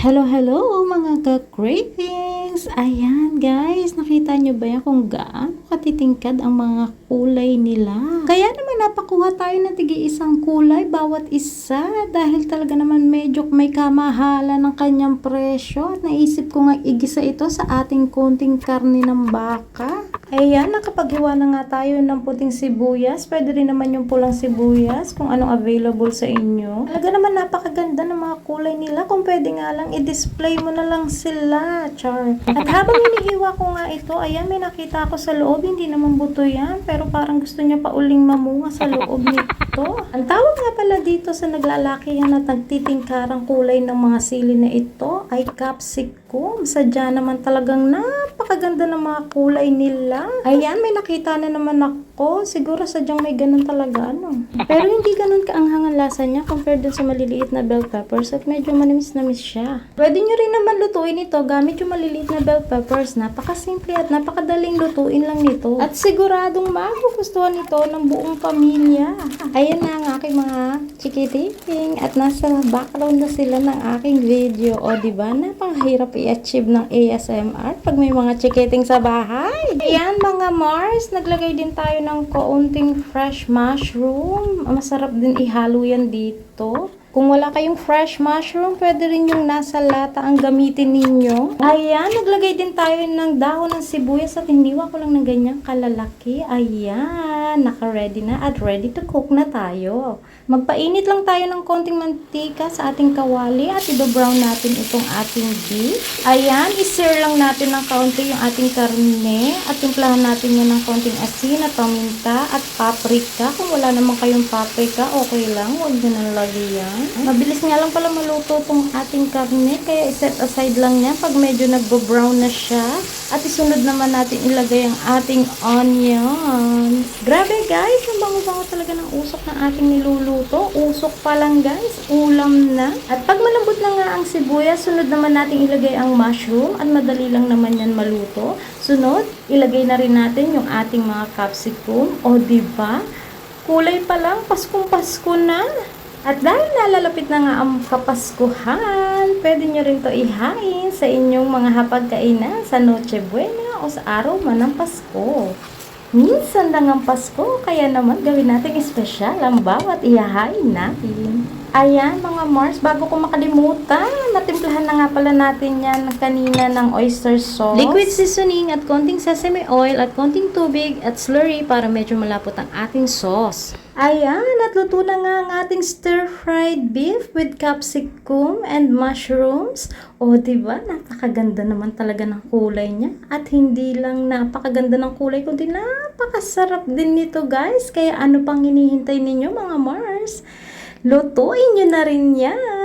Hello, hello mga ka-cravings! Ayan guys, nakita nyo ba yan kung gaano katitingkad ang mga kulay nila? Kaya naman napakuha tayo ng tigi isang kulay bawat isa dahil talaga naman medyo may kamahala ng kanyang presyo. At naisip ko nga igisa ito sa ating konting karne ng baka. Ayan, nakapaghiwa na nga tayo ng puting sibuyas. Pwede rin naman yung pulang sibuyas kung anong available sa inyo. Talaga naman napakaganda ng mga kulay nila. Kung pwede nga lang i-display mo na lang sila, char. At habang hinihiwa ko nga ito, ayan, may nakita ako sa loob. Hindi naman buto yan, pero parang gusto niya pa uling mamunga sa loob nito. Ang tawag nga pala dito sa naglalakihan at nagtitingkarang kulay ng mga sili na ito ay capsicum. Sadya naman talagang napakaganda ng mga kulay nila. Ayan, may nakita na naman ako. Siguro sadyang may ganun talaga, ano. Pero hindi ganun kaanghang ang lasa niya compared dun sa maliliit na bell peppers at medyo manamis-namis siya. Pwede nyo rin naman lutuin ito gamit yung maliliit na bell peppers. Napakasimple at napakadaling lutuin lang nito. At siguradong magugustuhan ito ng buong pamilya. Ayan na ang aking mga chikitiping at nasa background na sila ng aking video. O diba, napakahirap i-achieve ng ASMR pag may mga chikiting sa bahay. Ayan mga Mars, naglagay din tayo ng kaunting fresh mushroom. Masarap din ihalo yan dito. Kung wala kayong fresh mushroom, pwede rin yung nasa lata ang gamitin ninyo. Ayan, naglagay din tayo ng dahon ng sibuyas at hiniwa ko lang ng ganyang kalalaki. Ayan, naka-ready na at ready to cook na tayo. Magpainit lang tayo ng konting mantika sa ating kawali at i-brown natin itong ating beef. Ayan, i-sear lang natin ng kaunti yung ating karne at timplahan natin yan ng konting asin at paminta at paprika. Kung wala naman kayong paprika, okay lang. Huwag nyo nang lagyan. Mabilis nga lang pala maluto tong ating karne, kaya iset aside lang yan pag medyo nagbo-brown na siya. At isunod naman natin ilagay ang ating onion. Grabe guys, ang bango-bango talaga ng usok ng ating niluluto. Usok pa lang guys, ulam na. At pag malambot na nga ang sibuyas, sunod naman natin ilagay ang mushroom at madali lang naman yan maluto. Sunod, ilagay na rin natin yung ating mga capsicum. O ba diba? Kulay pa lang, Paskong Pasko na. At dahil nalalapit na nga ang Kapaskuhan, pwede nyo rin to ihain sa inyong mga hapagkainan sa Noche Buena o sa araw man ng Pasko. Minsan lang ang Pasko, kaya naman gawin natin espesyal ang bawat ihahain natin. Ayan mga Mars, bago ko makalimutan, natimplahan na nga pala natin yan kanina ng oyster sauce. Liquid seasoning at konting sesame oil at konting tubig at slurry para medyo malapot ang ating sauce. Ayan, at luto na nga ang ating stir-fried beef with capsicum and mushrooms. O, diba? Napakaganda naman talaga ng kulay niya. At hindi lang napakaganda ng kulay, kundi napakasarap din nito, guys. Kaya ano pang hinihintay ninyo, mga Mars? Lutuin nyo na rin yan.